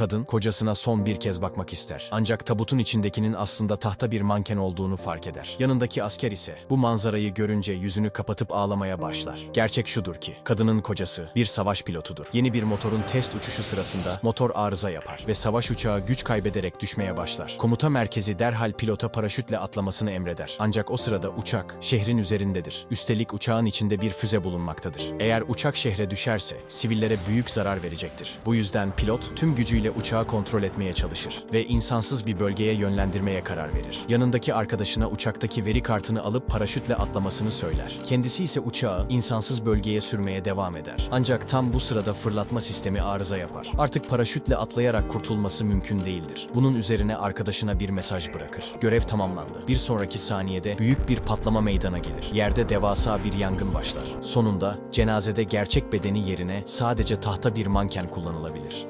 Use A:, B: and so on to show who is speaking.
A: Kadın kocasına son bir kez bakmak ister. Ancak tabutun içindekinin aslında tahta bir manken olduğunu fark eder. Yanındaki asker ise bu manzarayı görünce yüzünü kapatıp ağlamaya başlar. Gerçek şudur ki kadının kocası bir savaş pilotudur. Yeni bir motorun test uçuşu sırasında motor arıza yapar ve savaş uçağı güç kaybederek düşmeye başlar. Komuta merkezi derhal pilota paraşütle atlamasını emreder. Ancak o sırada uçak şehrin üzerindedir. Üstelik uçağın içinde bir füze bulunmaktadır. Eğer uçak şehre düşerse sivillere büyük zarar verecektir. Bu yüzden pilot tüm gücüyle uçağı kontrol etmeye çalışır ve insansız bir bölgeye yönlendirmeye karar verir. Yanındaki arkadaşına uçaktaki veri kartını alıp paraşütle atlamasını söyler. Kendisi ise uçağı insansız bölgeye sürmeye devam eder. Ancak tam bu sırada fırlatma sistemi arıza yapar. Artık paraşütle atlayarak kurtulması mümkün değildir. Bunun üzerine arkadaşına bir mesaj bırakır. Görev tamamlandı. Bir sonraki saniyede büyük bir patlama meydana gelir. Yerde devasa bir yangın başlar. Sonunda cenazede gerçek bedeni yerine sadece tahta bir manken kullanılabilir.